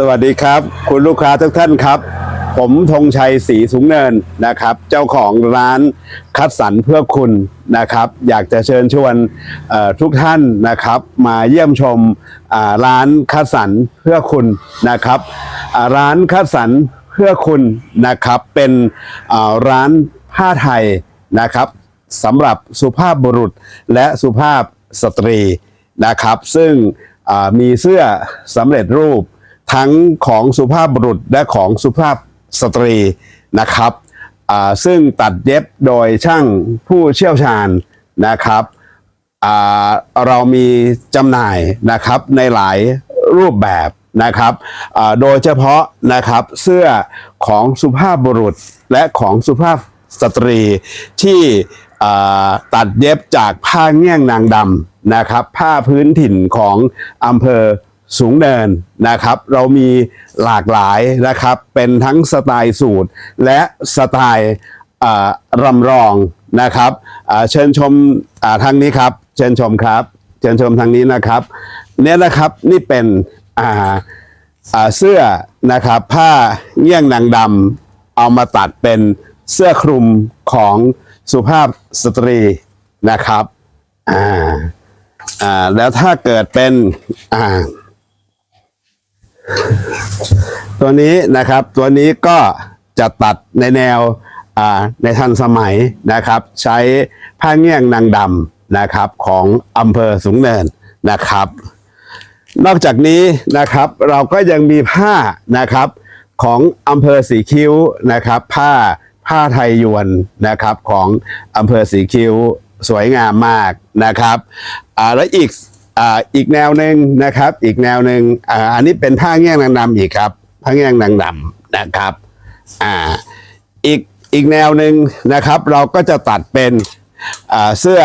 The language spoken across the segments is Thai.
สวัสดีครับ คุณลูกค้าทุกท่านครับ ผมธงชัยศรีสูงเนินนะครับ เจ้าของร้านคัดสรรเพื่อคุณนะครับ อยากจะเชิญชวนทุกท่านนะครับ มาเยี่ยมชมร้านคัดสรรเพื่อคุณนะครับร้านคัดสรรเพื่อคุณนะครับ เป็นร้านผ้าไทยนะครับสำหรับสุภาพบุรุษและสุภาพสตรีนะครับ ซึ่งมีเสื้อสำเร็จรูป ทั้งของสุภาพบุรุษและของสุภาพสตรีนะครับซึ่งตัดเย็บโดยช่างผู้เชี่ยวชาญนะครับเรามีจำหน่ายนะครับในหลายรูปแบบนะครับโดยเฉพาะนะครับเสื้อของสุภาพบุรุษและของสุภาพสตรีที่ตัดเย็บจากผ้าเงี้ยงนางดำนะครับ ผ้าพื้นถิ่นของอำเภอ สูงเนินนะครับ เรามีหลากหลายนะครับ เป็นทั้งสไตล์สูตร และสไตล์รำรองนะครับเชิญชมทางนี้ครับ เชิญชมครับ เชิญชมทางนี้นะครับเนี่ยนะครับนี่เป็นเสื้อนะครับผ้าเงี้ยงนางดำเอามาตัดเป็นเสื้อคลุมของสุภาพสตรีนะครับอ่าอ่าแล้วถ้าเกิดเป็นอ่า ตัวนี้นะครับตัวนี้ก็จะตัดในแนวในทันสมัยนะครับ ใช้ผ้าเงี้ยงนางดำนะครับของอำเภอสูงเนินนะครับ นอกจากนี้นะครับเราก็ยังมีผ้านะครับของอำเภอสีคิ้วนะครับผ้าผ้าไทยยวนนะครับของอำเภอสีคิ้วสวยงามมากนะครับแล้วอีก อีกแนวหนึ่งนะครับ อีกแนวหนึ่งอ,อันนี้เป็นผ้าแง่งนางดำอีกครับผ้าแง่งนางดำนะครับอ่าอีกอีกแนวหนึ่งนะครับ เราก็จะตัดเป็นเสื้อ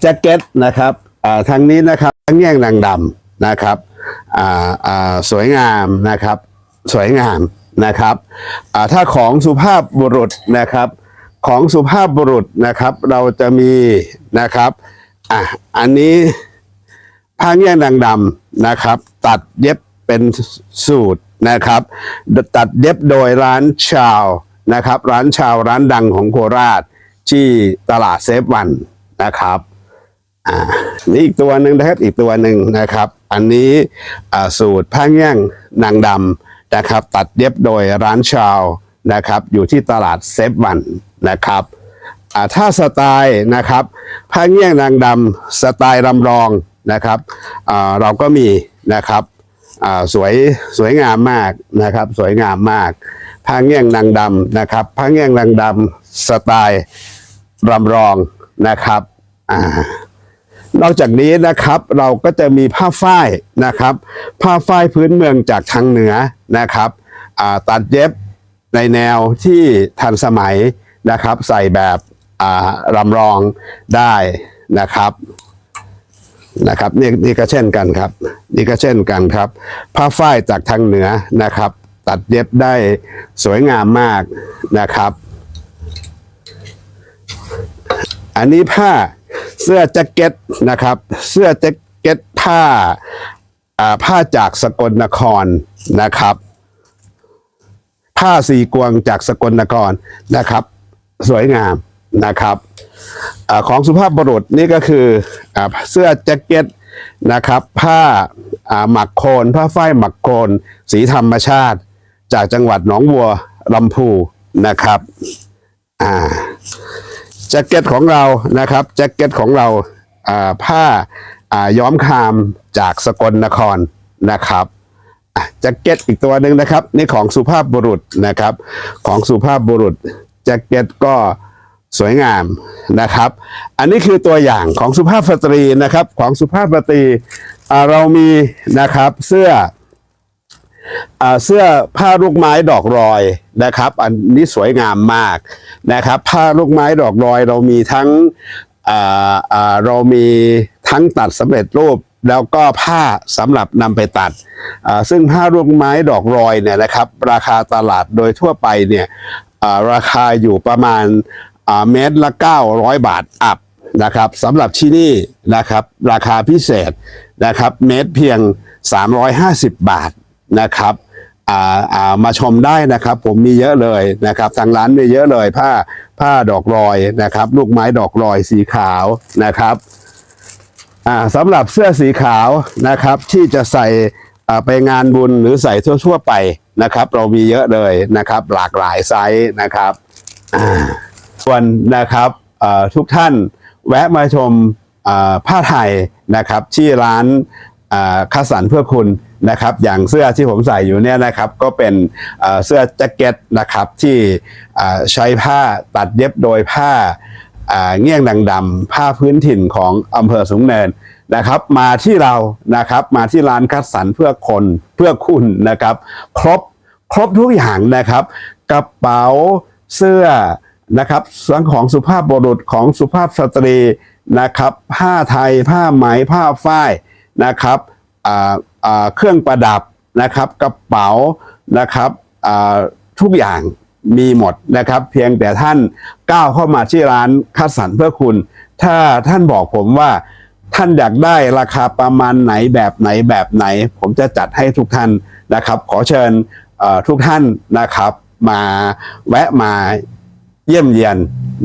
แจ็คเก็ตนะครับทางนี้นะครับทั้งแง่งนางดำนะครับสวยงามนะครับ สวยงามนะครับถ้าของสุภาพบุรุษนะครับ ของสุภาพบุรุษนะครับ เราจะมีนะครับอะอันนี้ ผ้าแง่งนางดำนะครับ ตัดเย็บเป็นสูตรนะครับ ตัดเย็บโดยร้านชาวนะครับ ร้านชาวร้านดังของโคราชที่ตลาดเซฟวันนะครับอ่านี่อีกตัวหนึ่งนะครับอีกตัวหนึ่งนะครับ อันนี้อ่าสูตรผ้าแง่งนางดำนะครับ ตัดเย็บโดยร้านชาวนะครับ อยู่ที่ตลาดเซฟวันนะครับอ่าถ้าสไตล์นะครับผ้าแง่งนางดำสไตล์รำรอง นะครับเราก็มีนะครับสวยสวยงามมากนะครับ สวยงามมากผ้าแง่งนางดำนะครับผ้าแง่งนางดำสไตล์รำรองนะครับอนอกจากนี้นะครับเราก็จะมีผ้าฝ้ายนะครับ ผ้าฝ้ายพื้นเมืองจากทางเหนือนะครับตัดเย็บในแนวที่ทันสมัยนะครับ ใส่แบบรำรองได้นะครับ นะครับนี่นี่ก็เช่นกันครับ นี่ก็เช่นกันครับ ผ้าฝ้ายจากทางเหนือนะครับ ตัดเย็บได้สวยงามมากนะครับ อันนี้ผ้าเสื้อแจ็คเก็ตนะครับ เสื้อแจ็คเก็ตผ้าอ่าผ้าจากสกลนครนะครับ ผ้าสีกวงจากสกลนครนะครับ สวยงาม นะครับอของสุภาพบุรุษนี่ก็คืออเสื้อแจ็คเก็ตนะครับ ผ้าหมักโคนผ้าฝ้ายหมักโคนสีธรรมชาติ จากจังหวัดหนองบัวลำพูนะครับอ่าแจ็คเก็ตของเรานะครับแจ็คเก็ตของเราผ้าย้อมคามจากสกลนครนะครับแจ็คเก็ตอีกตัวหนึ่งนะครับนี่ของสุภาพบุรุษนะครับ ของสุภาพบุรุษแจ็คเก็ตก็ สวยงามนะครับ อันนี้คือตัวอย่างของสุภาพสตรีนะครับ ของสุภาพสตรีเรามีนะครับเสื้ออเสื้อผ้าลูกไม้ดอกรอยนะครับ อันนี้สวยงามมากนะครับ ผ้าลูกไม้ดอกรอยเรามีทั้งเรามีทั้งตัดสำเร็จรูปแล้วก็ผ้าสำหรับนำไปตัด ซึ่งผ้าลูกไม้ดอกรอยเนี่ยนะครับ ราคาตลาดโดยทั่วไปเนี่ยราคาอยู่ประมาณ เมตรละ 900 บาทอัพนะครับสำหรับที่นี่นะครับราคาพิเศษนะครับเมตรเพียง 350 บาทนะครับอ่ามาชมได้นะครับ ผมมีเยอะเลยนะครับทางร้านมีเยอะเลยผ้าผ้าดอกลอยนะครับ ลูกไม้ดอกลอยสีขาวนะครับอ่าสำหรับเสื้อสีขาวนะครับ ที่จะใส่อ่าไปงานบุญหรือใส่ทั่ว ๆ ไปนะครับ เรามีเยอะเลยนะครับ หลากหลายไซส์นะครับอ่า ส่วนนะครับทุกท่านแวะมาชมผ้าไทยนะครับที่ร้านคัสสันเพื่อคุณนะครับอย่างเสื้อที่ผมใส่อยู่เนี่ยนะครับก็เป็นเสื้อแจ็คเก็ตนะครับที่ใช้ผ้าตัดเย็บโดยผ้าเงี้ยงดังดำผ้าพื้นถิ่นของอำเภอสูงเนินนะครับมาที่เรานะครับมาที่ร้านคัดสรรเพื่อคนเพื่อคุณนะครับ ครบครบทุกอย่างนะครับ กระเป๋าเสื้อ นะครับส่วนของสุภาพบุรุษของสุภาพสตรีนะครับ ผ้าไทยผ้าไหมผ้าฝ้ายนะครับเครื่องประดับนะครับกระเป๋านะครับทุกอย่างมีหมดนะครับ เพียงแต่ท่านก้าวเข้ามาที่ร้านคัดสรรเพื่อคุณ ถ้าท่านบอกผมว่าท่านอยากได้ราคาประมาณไหนแบบไหนแบบไหน ผมจะจัดให้ทุกท่านนะครับ ขอเชิญทุกท่านนะครับ มาแวะมา เยี่ยมเยียน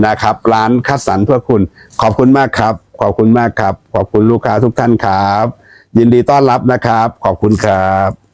นะครับ ร้านคัดสรรเพื่อคุณ ขอบคุณมากครับ ขอบคุณมากครับ ขอบคุณลูกค้าทุกท่านครับ ยินดีต้อนรับนะครับ ขอบคุณครับ